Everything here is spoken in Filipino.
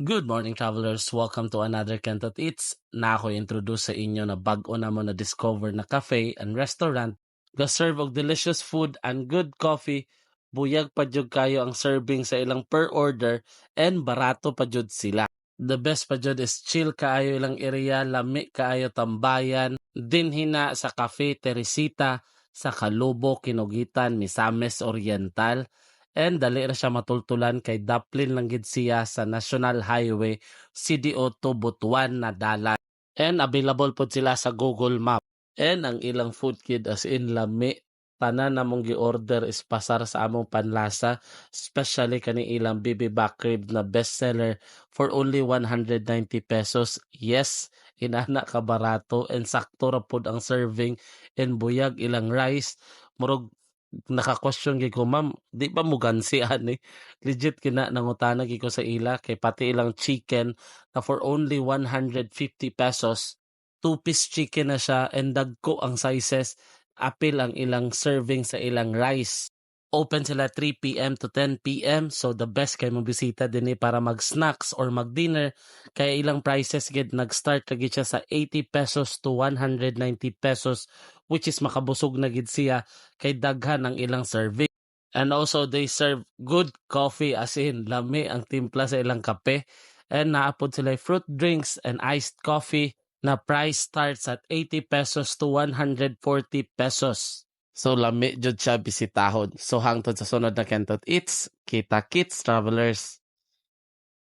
Good morning travelers, welcome to another Kentot Eats. Na ako introduce sa inyo na bag-o na mo na discover na cafe and restaurant ga serve og delicious food and good coffee. Buyag pa jud kayo ang serving sa ilang per order and barato pa jud sila. The best pa jud is chill kaayo ilang area, lami kaayo tambayan, din hina sa Cafe Teresita sa Kalubo, Kinugitan, Misames Oriental. And dali ra siya matultulan kay Daplin lang gid siya sa National Highway CDO to Butuan na dalan. And available po sila sa Google Map. And ang ilang food kid as in lami tanan namong gi-order is pasar sa among panlasa especially kani ilang bibi back rib na bestseller for only 190 pesos yes inana ka barato and sakto ra pod ang serving and buyag ilang rice murag naka-question gid ko ma'am di ba mo gansi ani legit kina nangutana gid ko sa ila kay pati ilang chicken na for only 150 pesos two piece chicken na siya and dagko ang sizes apil ang ilang serving sa ilang rice open sila 3 p.m. to 10 p.m. So the best kay mo bisita din para mag-snacks or mag-dinner. Kaya ilang prices gid nag-start lagi siya sa 80 pesos to 190 pesos which is makabusog na gid siya kay daghan ang ilang serving. And also they serve good coffee as in lami ang timpla sa ilang kape. And naapod sila fruit drinks and iced coffee na price starts at 80 pesos to 140 pesos. So lami jud siya bisitahon. So hangtod sa sunod na kentot it's kita kits travelers.